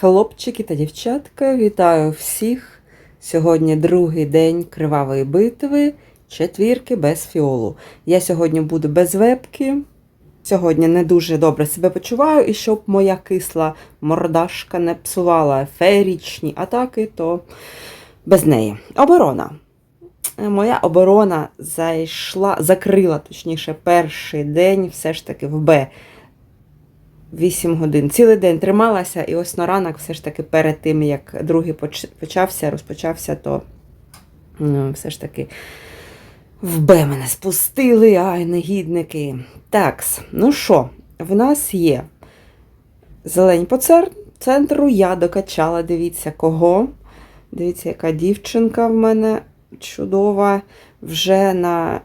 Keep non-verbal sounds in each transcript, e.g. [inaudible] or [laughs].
Хлопчики та дівчатка, вітаю всіх! Сьогодні другий день кривавої битви, четвірки без фіолу. Я сьогодні буду без вебки. Сьогодні не дуже добре себе почуваю, і щоб моя кисла мордашка не псувала феєрічні атаки, то без неї. Оборона. Моя оборона зайшла, закрила, точніше, перший день все ж таки в Б. 8 годин. Цілий день трималася, і ось на ранок, все ж таки, перед тим, як другий почався, розпочався, то ну, все ж таки в мене спустили, ай, негідники. Такс, ну що, в нас є зелень по центру, я докачала, дивіться, кого. Дивіться, яка дівчинка в мене чудова. Вже на,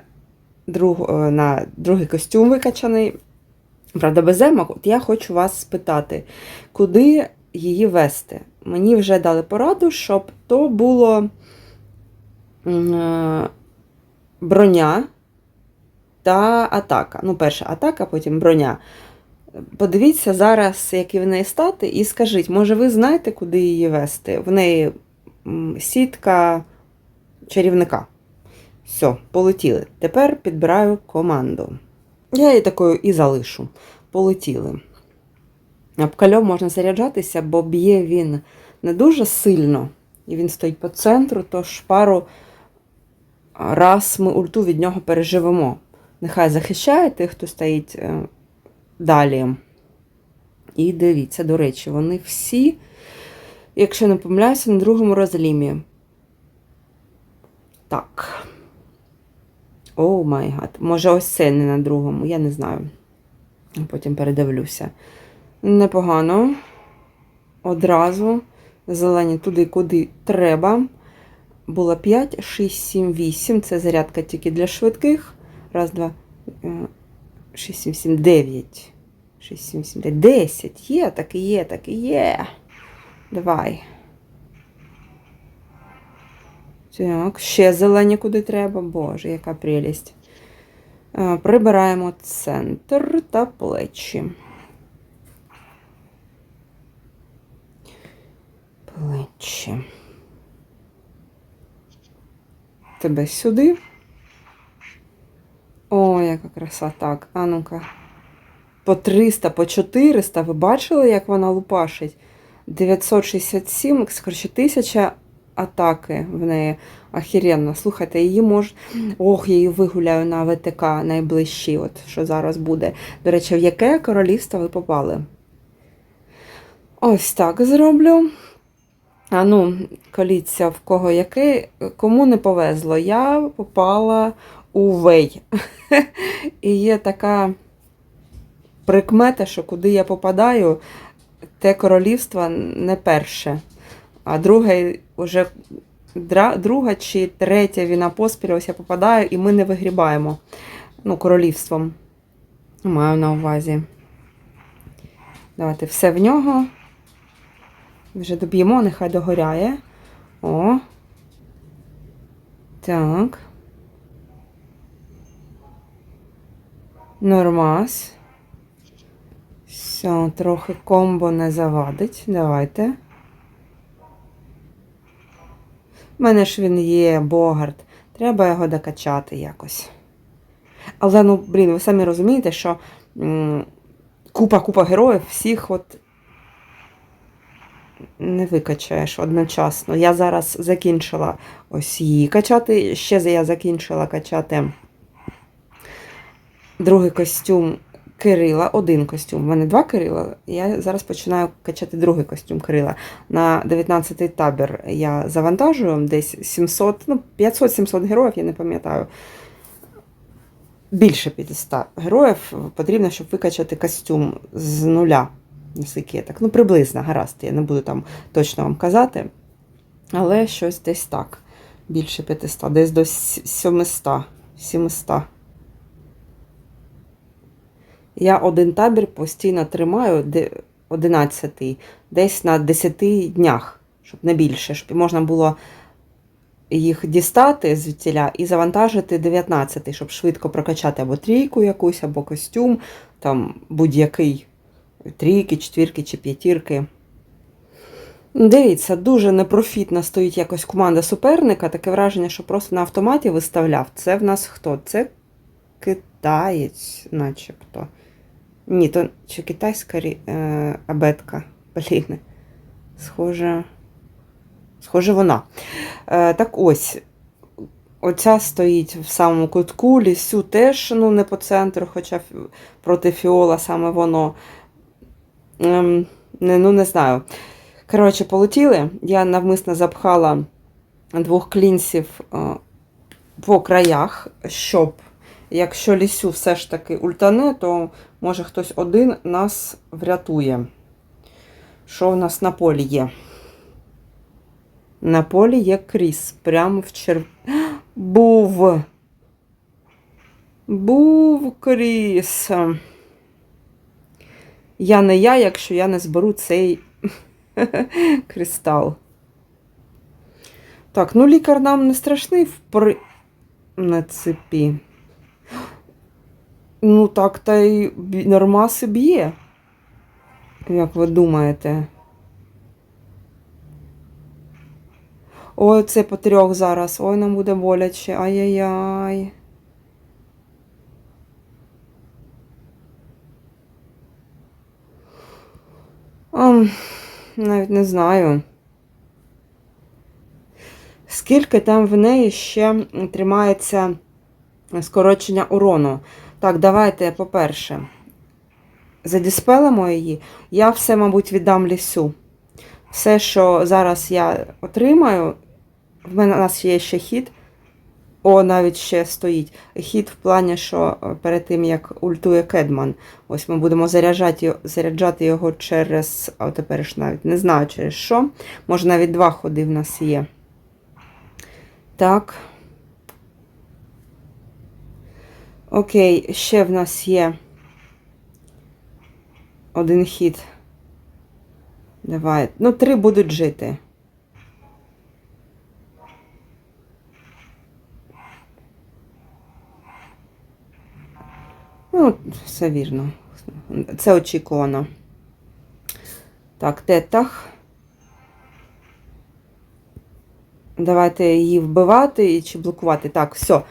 друг, на другий костюм викачаний. Правда, без емок, от я хочу вас спитати, куди її вести? Мені вже дали пораду, щоб то було е, броня та атака. Ну, перша атака, потім броня. Подивіться зараз, які в неї стати, і скажіть, може, ви знаєте, куди її вести? В неї сітка чарівника. Все, полетіли. Тепер підбираю команду. Я її такою і залишу. Полетіли. Обкальом можна заряджатися, бо б'є він не дуже сильно, і він стоїть по центру, тож пару раз ми ульту від нього переживемо. Нехай захищає тих, хто стоїть е, далі. І дивіться, до речі, вони всі, якщо не помиляюся, на другому розлімі. Так. О май гад. Може, ось це не на другому, я не знаю. Потім передивлюся. Непогано. Одразу. Зелені туди, куди треба. Було 5, 6, 7, 8. Це зарядка тільки для швидких. Раз, два, е, 6, 7, 7, 9. 6, 7, 7, 9. 10. Є, так і є, так і є. Давай. Так, ще зелені куди треба. Боже, яка прелість. Е, Прибираємо центр та плечі. Плечі. Тебе сюди. О, яка краса. Так, а ну-ка. По 300, по 400. Ви бачили, як вона лупашить? 967, коротше, 1000 атаки в неї. Охеренно. Слухайте, її мож... Ох, я її вигуляю на ВТК найближчі, от що зараз буде. До речі, в яке королівство ви попали? Ось так зроблю. А ну, коліться, в кого яке, кому не повезло. Я попала у Вей. [laughs] І є така прикмета, що куди я попадаю, те королівство не перше. А друге, вже друга чи третя війна поспіль, ось я попадаю, і ми не вигрібаємо. Ну, королівством. Маю на увазі. Давайте все в нього. Вже доб'ємо, нехай догоряє. О. Так. Нормас. Все, трохи комбо не завадить. Давайте. У мене ж він є, Богарт. Треба його докачати якось. Але, ну, блін, ви самі розумієте, що купа-купа героїв всіх от не викачаєш одночасно. Я зараз закінчила ось її качати. Ще я закінчила качати другий костюм Кирила, один костюм. У мене два Кирила. Я зараз починаю качати другий костюм Кирила. На 19-й табір я завантажую десь 700, ну, 500-700 героїв, я не пам'ятаю. Більше 500 героїв потрібно, щоб викачати костюм з нуля. Наскільки я так. Ну, приблизно, гаразд, я не буду там точно вам казати. Але щось десь так. Більше 500, десь до 700. 700. Я один табір постійно тримаю, 11 десь на 10 днях, щоб не більше, щоб можна було їх дістати звідтіля і завантажити 19-й, щоб швидко прокачати або трійку якусь, або костюм, там будь-який трійки, четвірки чи п'ятірки. Дивіться, дуже непрофітно стоїть якось команда суперника. Таке враження, що просто на автоматі виставляв. Це в нас хто? Це китаєць, начебто. Ні, то чи китайська е, абетка. Блін. Схоже. Схоже, вона. Е, так ось. Оця стоїть в самому кутку, лісю теж ну, не по центру, хоча проти фіола саме воно. Ем, не, ну, не знаю. Коротше, полетіли. Я навмисно запхала двох клінсів е, по краях, щоб, якщо лісю все ж таки ультане, то може хтось один нас врятує. Що в нас на полі є? На полі є кріс. Прямо в черв... [gasps] Був. Був кріс. Я не я, якщо я не зберу цей [laughs] кристал. Так, ну лікар нам не страшний в при... на. Ну, так та й нормаси б'є. Як ви думаєте? Ой, це по трьох зараз. Ой, нам буде боляче. Ай-яй-яй. Навіть не знаю. Скільки там в неї ще тримається скорочення урону? Так, давайте, по-перше, задіспелимо її. Я все, мабуть, віддам лісу. Все, що зараз я отримаю, в мене у нас є ще хід. О, навіть ще стоїть. Хід в плані, що е, перед тим, як ультує Кедман, ось ми будемо заряджати, заряджати його через. А тепер ж навіть не знаю через що. Може навіть два ходи в нас є. Так. Окей, ще в нас є один хід. Давай. Ну, три будуть жити. Ну, все вірно. Це очікувано. Так, тетах. Давайте її вбивати чи блокувати. Так, все.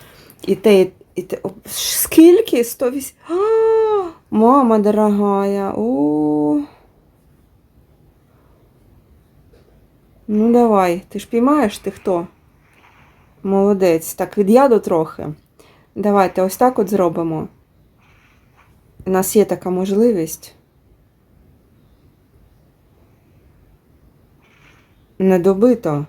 І те, і, і. О, Скільки? 108. А, мама дорогая. О. Ну, давай. Ти ж піймаєш, ти хто? Молодець. Так, від яду трохи. Давайте ось так от зробимо. У нас є така можливість. Не добито.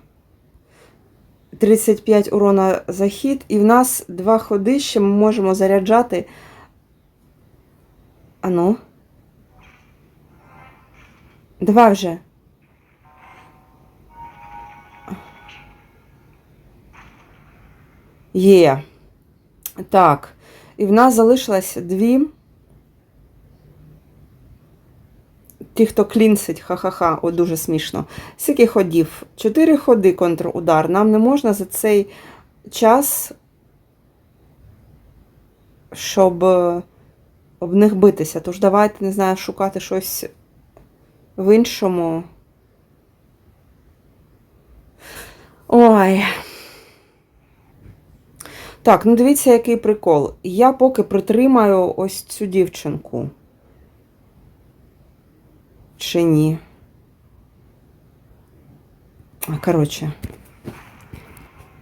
35 урона за хід, і в нас два ходи ще ми можемо заряджати. Ану. Два вже. Є. Так. І в нас залишилось дві. Ті, хто клінсить, ха-ха-ха, о, дуже смішно. Скільки ходів? Чотири ходи контрудар. Нам не можна за цей час, щоб е, об них битися. Тож давайте, не знаю, шукати щось в іншому. Ой. Так, ну дивіться, який прикол. Я поки притримаю ось цю дівчинку. Чи ні? Коротше.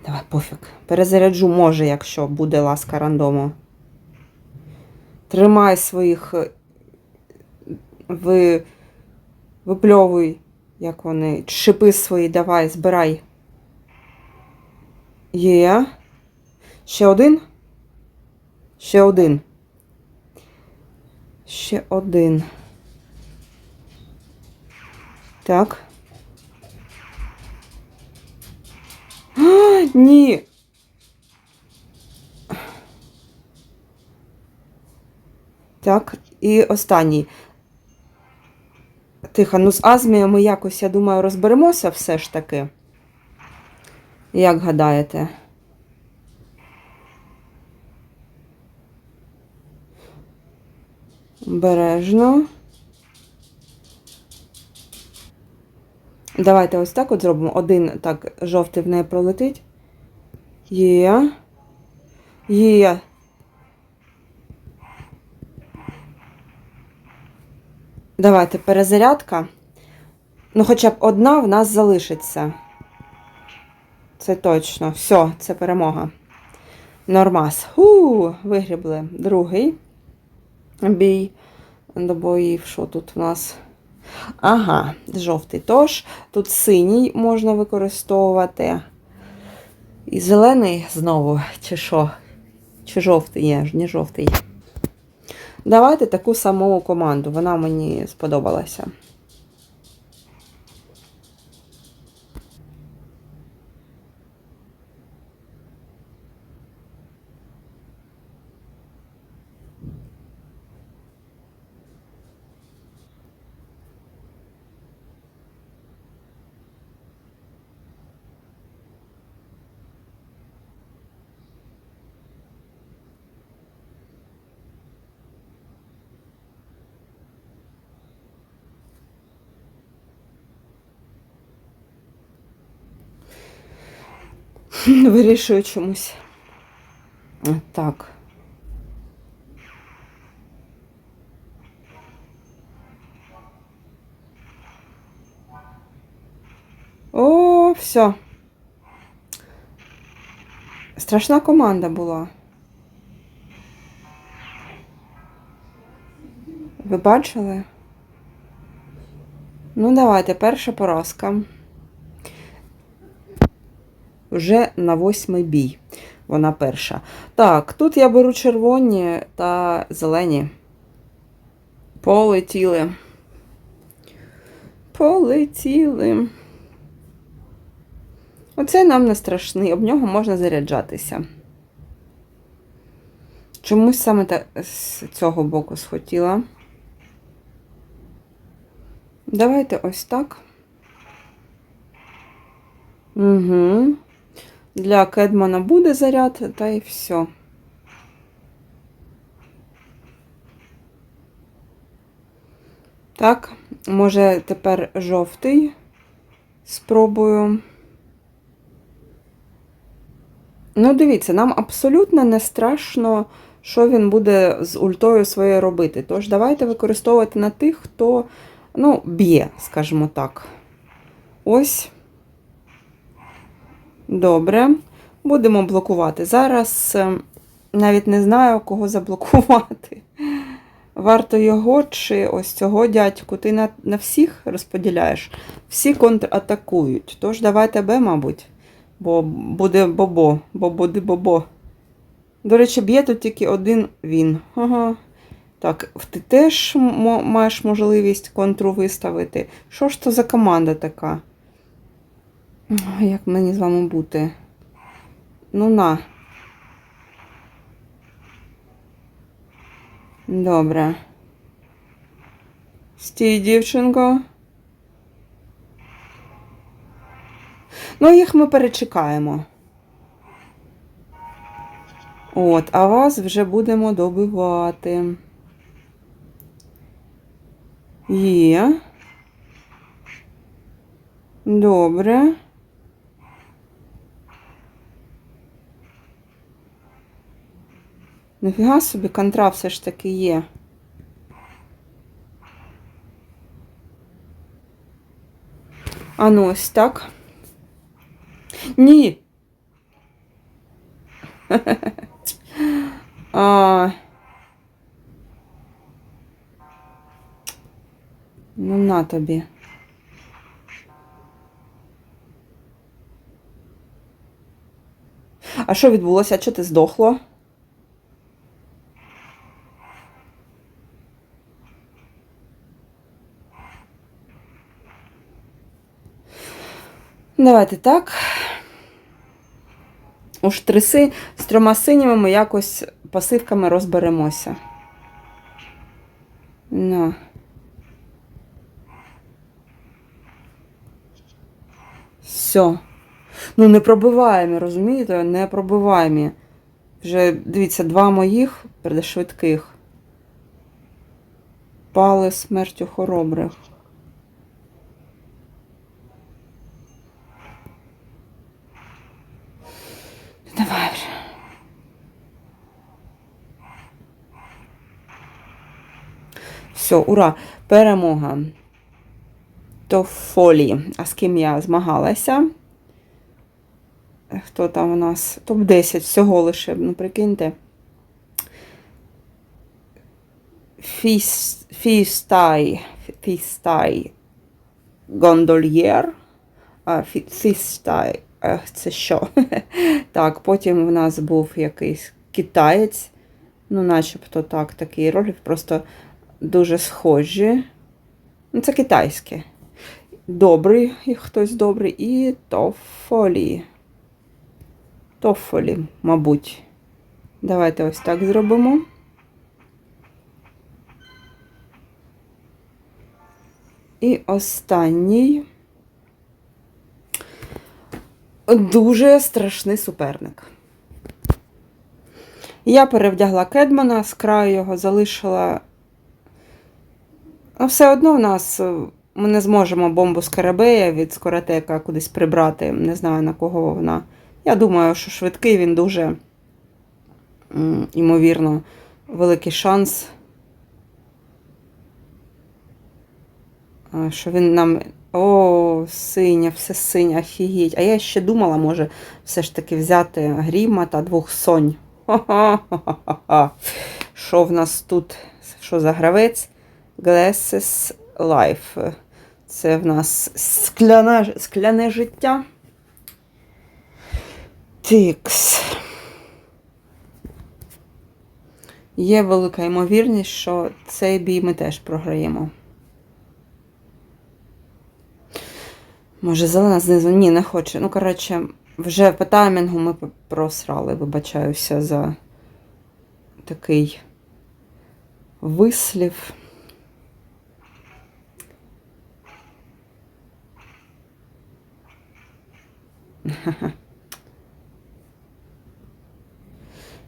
Давай, пофіг. Перезаряджу, може, якщо буде ласка рандому. Тримай своїх. е, Ви... Випльовуй, як вони. Шипи свої, давай, збирай. Є. Ще один? Ще один. Ще один. Так. А, ні. Так, і останній. Тихо, ну з Азмією ми якось, я думаю, розберемося все ж таки. Як гадаєте? Бережно. Давайте ось так от зробимо. Один так жовтий в неї пролетить. Є. Є. Давайте перезарядка. Ну, хоча б одна в нас залишиться. Це точно. Все, це перемога. Нормас. Ху, вигрібли. Другий бій до боїв. Що тут у нас? Ага, жовтий. Тож, тут синій можна використовувати. І зелений знову, чи що? Чи жовтий? Ні, не жовтий. Давайте таку саму команду. Вона мені сподобалася. [laughs] Вирішую чомусь. Так. О, все. Страшна команда була. Ви бачили? Ну, давайте, перша поразка. Вже на восьмий бій. Вона перша. Так, тут я беру червоні та зелені. Полетіли. Полетіли. Оце нам не страшний, об нього можна заряджатися. Чомусь саме та, з цього боку схотіла. Давайте ось так. Угу. Для Кедмана буде заряд, та і все. Так, може тепер жовтий спробую. Ну, дивіться, нам абсолютно не страшно, що він буде з ультою своєю робити. Тож давайте використовувати на тих, хто, ну, б'є, скажімо так. Ось. Добре. Будемо блокувати. Зараз е, навіть не знаю, кого заблокувати. Варто його чи ось цього дядьку. Ти на, на всіх розподіляєш. Всі контратакують. Тож давайте Б, мабуть. Бо буде бобо, бо буде бобо. До речі, б'є тут тільки один він. Ага. Так, ти теж маєш можливість контру виставити. Що ж то за команда така? Як мені з вами бути? Ну на. Добре. Стій, дівчинко. Ну, їх ми перечекаємо. От, а вас вже будемо добивати. Є. Добре. Нафіга собі контра все ж таки є. А ну ось так. Ні. [laughs] а... Ну на тобі. А що відбулося? Чого ти здохло? Давайте так. Уж триси з трьома синіми ми якось пасивками розберемося. Ну. Все. Ну, не пробиваємо, розумієте? Не пробиваємо. Вже, дивіться, два моїх швидких. Пали смертю хоробрих. Давай вже. Все, ура! Перемога. Тофолі. А з ким я змагалася? Е, хто там у нас? Топ-10 всього лише, ну прикиньте. Фіс, фістай, фістай гондольєр, а фістай Ех, Це що? [laughs] так, потім в нас був якийсь китаєць. Ну, начебто так, такий ролик, просто дуже схожі. Ну, це китайське. Добрий, хтось добрий, і тофолі. Тофолі, мабуть. Давайте ось так зробимо. І останній дуже страшний суперник. Я перевдягла Кедмана, з краю його залишила. А все одно в нас е, ми не зможемо бомбу з Карабея від Скоротека кудись прибрати. Не знаю на кого вона. Я думаю, що швидкий він дуже, ймовірно, великий шанс. Що він нам. О, синя, все синя, офігеть. А я ще думала, може, все ж таки взяти гріма та двох сонь. Ха-ха-ха-ха-ха. Що в нас тут? Що за гравець? Glasses Life. Це в нас скляне, скляне життя. Тикс. Є велика ймовірність, що цей бій ми теж програємо. Може, зелена знизу? Ні, не хоче. Ну, коротше, вже по таймінгу ми просрали, вибачаюся за такий вислів. [laughs]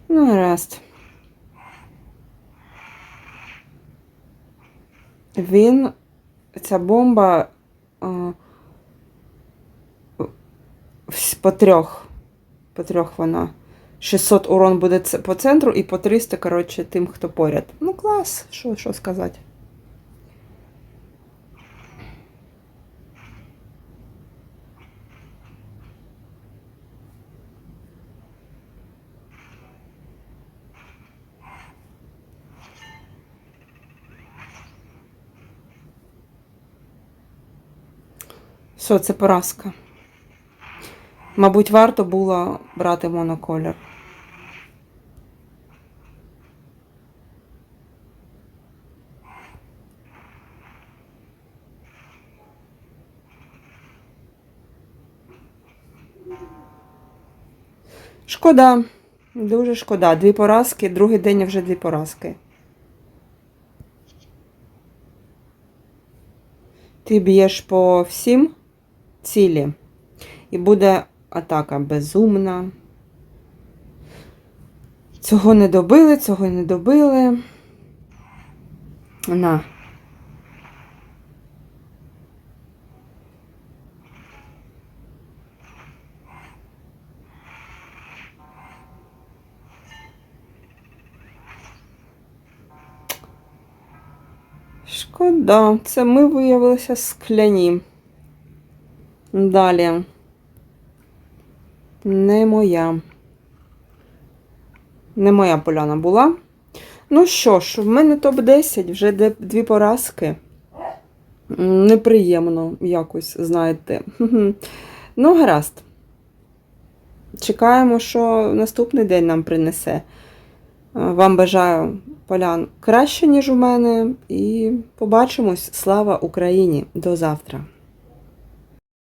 Ну, гаразд. Він, ця бомба вс- по трьох. По трьох вона. 600 урон буде по центру і по 300, коротше, тим, хто поряд. Ну, клас, що, що сказати. Що, це поразка. Мабуть, варто було брати моноколір. Шкода. Дуже шкода. Дві поразки, другий день вже дві поразки. Ти б'єш по всім цілі. І буде атака безумна. Цього не добили, цього не добили. На. Шкода, це ми виявилися скляні. Далі. Не моя. Не моя поляна була. Ну що ж, в мене топ-10, вже дві поразки. Неприємно якось, знаєте. [laughs] Ну, гаразд. Чекаємо, що наступний день нам принесе. Е, Вам бажаю полян краще, ніж у мене. І побачимось. Слава Україні! До завтра!